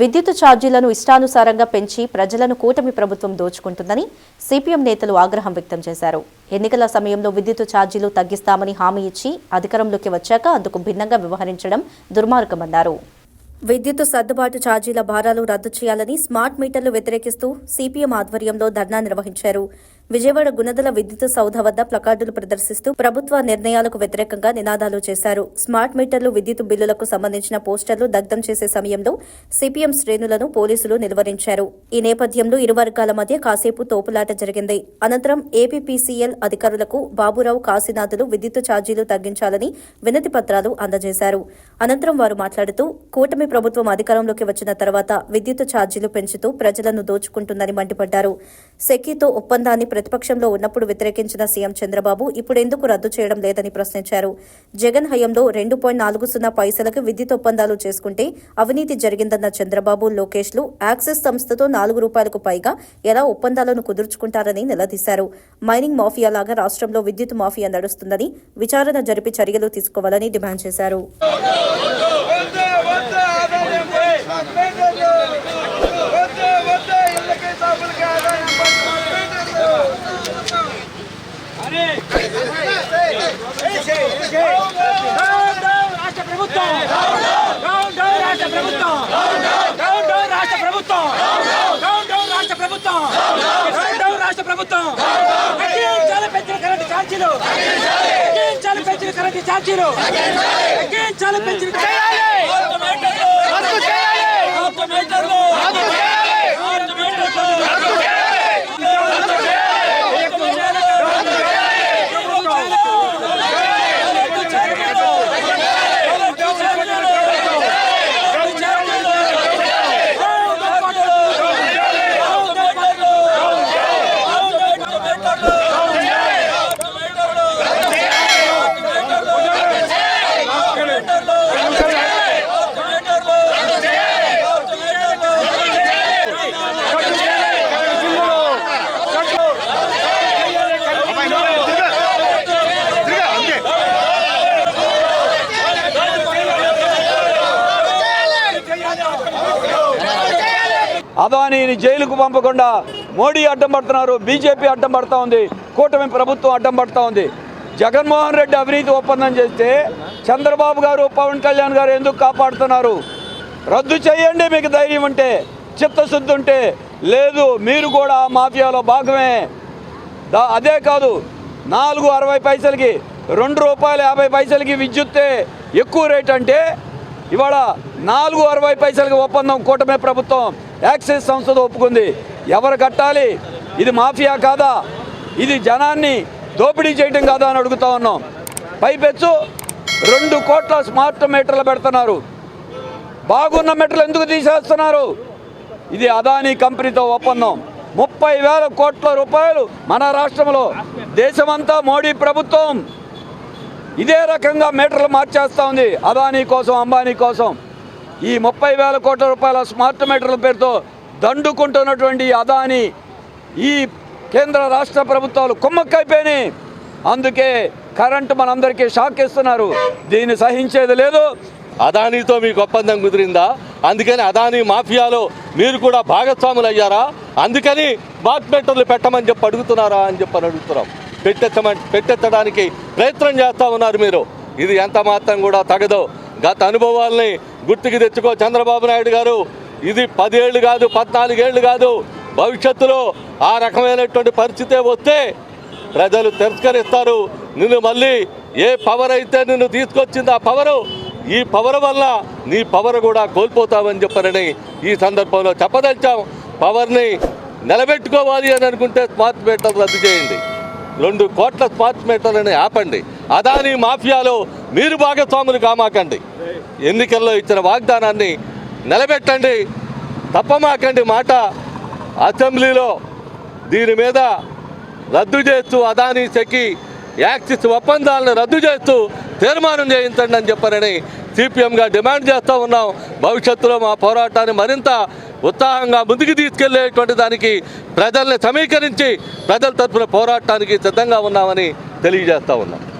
విద్యుత్ ఛార్జీలను ఇష్టానుసారంగా పెంచి ప్రజలను కూటమి ప్రభుత్వం దోచుకుంటుందని సిపిఎం నేతలు ఆగ్రహం వ్యక్తం చేశారు. ఎన్నికల సమయంలో విద్యుత్ ఛార్జీలు తగ్గిస్తామని హామీ ఇచ్చి అధికారంలోకి వచ్చాక అందుకు భిన్నంగా వ్యవహరించడం దుర్మార్గమన్నారు. విద్యుత్ సర్దుబాటు ఛార్జీల భారాలు రద్దు చేయాలని స్మార్ట్ మీటర్లు వ్యతిరేకిస్తూ సిపిఎం ఆధ్వర్యంలో ధర్నా నిర్వహించారు. విజయవాడ గుణదల విద్యుత్ సౌధ వద్ద ప్లకార్డులు ప్రదర్శిస్తూ ప్రభుత్వ నిర్ణయాలకు వ్యతిరేకంగా నినాదాలు చేశారు. స్మార్ట్ మీటర్లు విద్యుత్ బిల్లులకు సంబంధించిన పోస్టర్లు దగ్ధం చేసే సమయంలో సిపిఎం శ్రేణులను పోలీసులు నిలువరించారు. ఈ నేపథ్యంలో ఇరు వర్గాల మధ్య కాసేపు తోపులాట జరిగింది. అనంతరం ఏపీపీసీఎల్ అధికారులకు బాబురావు కాశీనాథులు విద్యుత్ ఛార్జీలు తగ్గించాలని వినతి పత్రాలు అందజేశారు. అనంతరం వారు మాట్లాడుతూ కూటమి ప్రభుత్వం అధికారంలోకి వచ్చిన తర్వాత విద్యుత్ ఛార్జీలు పెంచుతూ ప్రజలను దోచుకుంటుందని మండిపడ్డారు. సెకీతో ఒప్పందాన్ని ప్రతిపక్షంలో ఉన్నప్పుడు వ్యతిరేకించిన సీఎం చంద్రబాబు ఇప్పుడెందుకు రద్దు చేయడం లేదని ప్రశ్నించారు. జగన్ హయంలో రెండు పాయింట్ నాలుగు సున్నా పైసలకు విద్యుత్ ఒప్పందాలు చేసుకుంటే అవినీతి జరిగిందన్న చంద్రబాబు లోకేష్లు యాక్సిస్ సంస్థతో నాలుగు రూపాయలకు పైగా ఎలా ఒప్పందాలను కుదుర్చుకుంటారని నిలదీశారు. మైనింగ్ మాఫియా లాగా రాష్ట్రంలో విద్యుత్ మాఫియా నడుస్తుందని విచారణ జరిపి చర్యలు తీసుకోవాలని డిమాండ్ చేశారు. రాష్ట్ర ప్రభుత్వం డౌన్ రాష్ట్ర ప్రభుత్వం డౌన్ రాష్ట్ర ప్రభుత్వం డౌన్ డౌన్ రాష్ట్ర ప్రభుత్వం డౌన్ రాష్ట్ర ప్రభుత్వం చాలా పెంచిన కరెంటు ఛార్జీలు తగ్గించాలి పెంచిన కరెంటు ఛార్జీలు తగ్గించాలి పెంచిన అదానీని జైలుకు పంపకుండా మోడీ అడ్డం పడుతున్నారు బీజేపీ అడ్డం పడుతూ ఉంది కూటమి ప్రభుత్వం అడ్డం పడుతూ ఉంది. జగన్మోహన్ రెడ్డి అవినీతి ఒప్పందం చేస్తే చంద్రబాబు గారు పవన్ కళ్యాణ్ గారు ఎందుకు కాపాడుతున్నారు? రద్దు చేయండి మీకు ధైర్యం ఉంటే చిత్తశుద్ధి ఉంటే లేదు మీరు కూడా మాఫియాలో భాగమే. దా- అదే కాదు నాలుగు అరవై పైసలకి రెండు రూపాయల యాభై పైసలకి విద్యుత్తే ఎక్కువ రేట్ అంటే ఇవాళ నాలుగు అరవై పైసలకి ఒప్పందం కూటమి ప్రభుత్వం యాక్సిస్ సంస్థతో ఒప్పుకుంది. ఎవరు కట్టాలి? ఇది మాఫియా కాదా? ఇది జనాన్ని దోపిడీ చేయడం కాదా అని అడుగుతా ఉన్నాం. పైపెచ్చు రెండు కోట్ల స్మార్ట్ మీటర్లు పెడుతున్నారు. బాగున్న మెటర్లు ఎందుకు తీసేస్తున్నారు? ఇది అదానీ కంపెనీతో ఒప్పందం. ముప్పై వేల కోట్ల రూపాయలు మన రాష్ట్రంలో దేశమంతా మోడీ ప్రభుత్వం ఇదే రకంగా మీటర్లు మార్చేస్తూ ఉంది. అదానీ కోసం అంబానీ కోసం. ఈ ముప్పై వేల కోట్ల రూపాయల స్మార్ట్ మీటర్ల పేరుతో దండుకుంటున్నటువంటి అదాని ఈ కేంద్ర రాష్ట్ర ప్రభుత్వాలు కుమ్మక్కైపోయినాయి. అందుకే కరెంటు మనందరికీ షాక్ ఇస్తున్నారు దీన్ని సహించేది లేదు. అదానీతో మీకు ఒప్పందం కుదిరిందా? అందుకని అదానీ మాఫియాలో మీరు కూడా భాగస్వాములు అయ్యారా అందుకని స్మార్ట్ మీటర్లు పెట్టమని చెప్పి అడుగుతున్నారా అని చెప్పి అడుగుతున్నాం. పెట్టెత్తమని పెట్టెత్తడానికి ప్రయత్నం చేస్తూ ఉన్నారు మీరు. ఇది ఎంత మాత్రం కూడా తగదు. గత అనుభవాల్ని గుర్తుకు తెచ్చుకో చంద్రబాబు నాయుడు గారు. ఇది పదేళ్ళు కాదు పద్నాలుగేళ్ళు కాదు. భవిష్యత్తులో ఆ రకమైనటువంటి పరిస్థితే వస్తే ప్రజలు తిరస్కరిస్తారు. నిన్ను మళ్ళీ ఏ పవర్ అయితే నిన్ను తీసుకొచ్చింది ఆ పవరు ఈ పవర్ వల్ల నీ పవర్ కూడా కోల్పోతావని చెప్పారని ఈ సందర్భంలో చెప్పదలిచాం. పవర్ని నిలబెట్టుకోవాలి అని అనుకుంటే స్మార్ట్ మీటర్లు రద్దు చేయండి. రెండు కోట్ల స్మార్ట్ మీటర్లని ఆపండి. అదానీ మాఫియాలో మీరు భాగస్వాములు కామాకండి. ఎన్నికల్లో ఇచ్చిన వాగ్దానాన్ని నిలబెట్టండి. తప్పమాకండి మాట. అసెంబ్లీలో దీని మీద రద్దు చేస్తూ అదానీ సెకి యాక్సిస్ ఒప్పందాలను రద్దు చేస్తూ తీర్మానం చేయించండి అని చెప్పారని సిపిఎంగా డిమాండ్ చేస్తూ ఉన్నాం. భవిష్యత్తులో మా పోరాటాన్ని మరింత ఉత్సాహంగా ముందుకు తీసుకెళ్ళేటువంటి దానికి ప్రజల్ని సమీకరించి ప్రజల తరఫున పోరాటానికి సిద్ధంగా ఉన్నామని తెలియజేస్తూ ఉన్నాం.